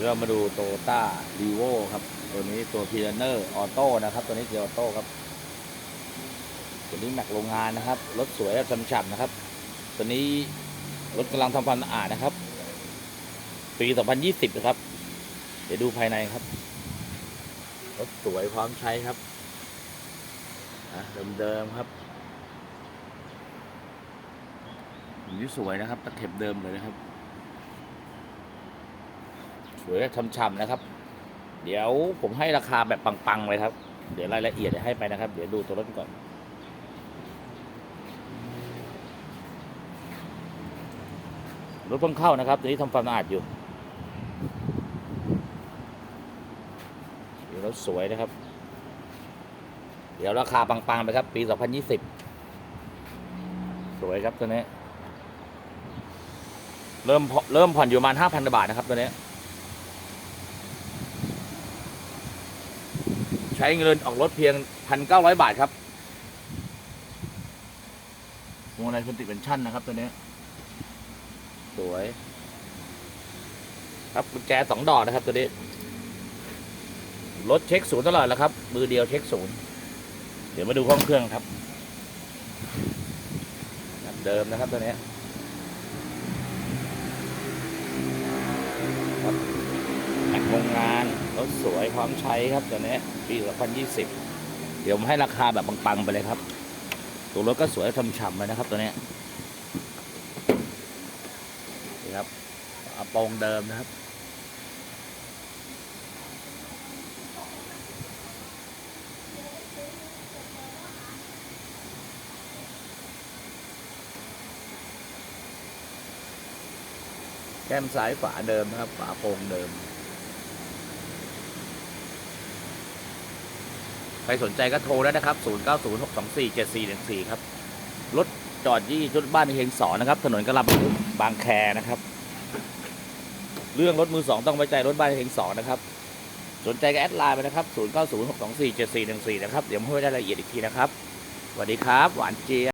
ดี๋ยวเรามาดูโตต้าดีโวครับ ตัวนี้ตัวพีเนอร์ออโต้นะครับ ตัวนี้เกียร์ออโต้ครับ ตัวนี้แม็กโรงงานนะครับ รถสวยฉ่ำๆนะครับ ตัวนี้รถกำลังทำความสะอาดนะครับ ปี 2020 นะครับ เดี๋ยวดูภายในครับ รถสวยพร้อมใช้ครับเดิมๆครับอย่งสวยนะครับตะเข็บเดิมเลยนะครับ วยและช่ำๆนะครับ เดี๋ยวผมให้ราคาแบบปังๆเลยครับ เดี๋ยวรายละเอียดให้ไปนะครับ เดี๋ยวดูตัวรถก่อนรถเพิ่งเข้านะครับตัวนี้ทำความสะอาดอยู่รถสวยนะครับ เดี๋ยวราคาปังๆไปครับ ปี 2020 สวยครับตัวนี้ เริ่มเริ่มผ่อนอยู่ประมาณ 5,000 บาทนะครับตัวนี้ ใช้เงินออกรถเพียง 1,900 บาทครับวงในคอนติเป็นชั่นนะครับตัวนี้ สวย ครับกุญแจสองดอกนะครับตัวนี้ รถเช็คศูนย์ตลอดแล้วครับ มือเดียวเช็คศูนย์ เดี๋ยวมาดูห้องเครื่องครับแบบเดิมนะครับตัวนี้ครับแม็กโรงงาน รถสวยพร้อมใช้ครับตัวนี้ปี 2020 เดี๋ยวผมให้ราคาแบบปังๆไปเลยครับ ตัวรถก็สวยช่ำๆเลยนะครับตัวนี้นี่ครับอาโปรงเดิมนะครับแก้มซ้ายฝาเดิมนะครับ ฝาโปรงเดิม ใค รสนใจก็โทรได้นะครับ 0906247414 ครับ รถจอดยี่ชุดบ้านเฮงสอนนะครับ ถนนกระลำบางแคนะครับ เรื่องรถมือสองต้องไว้ใจรถบ้านเฮงสอนนะครับ สนใจก็แอดไลน์ไปนะครับ 0906247414 นะครับ เดี๋ยวผมให้รายละเอียดอีกทีนะครับสวัสดีครับ หวานเจี๊ยบ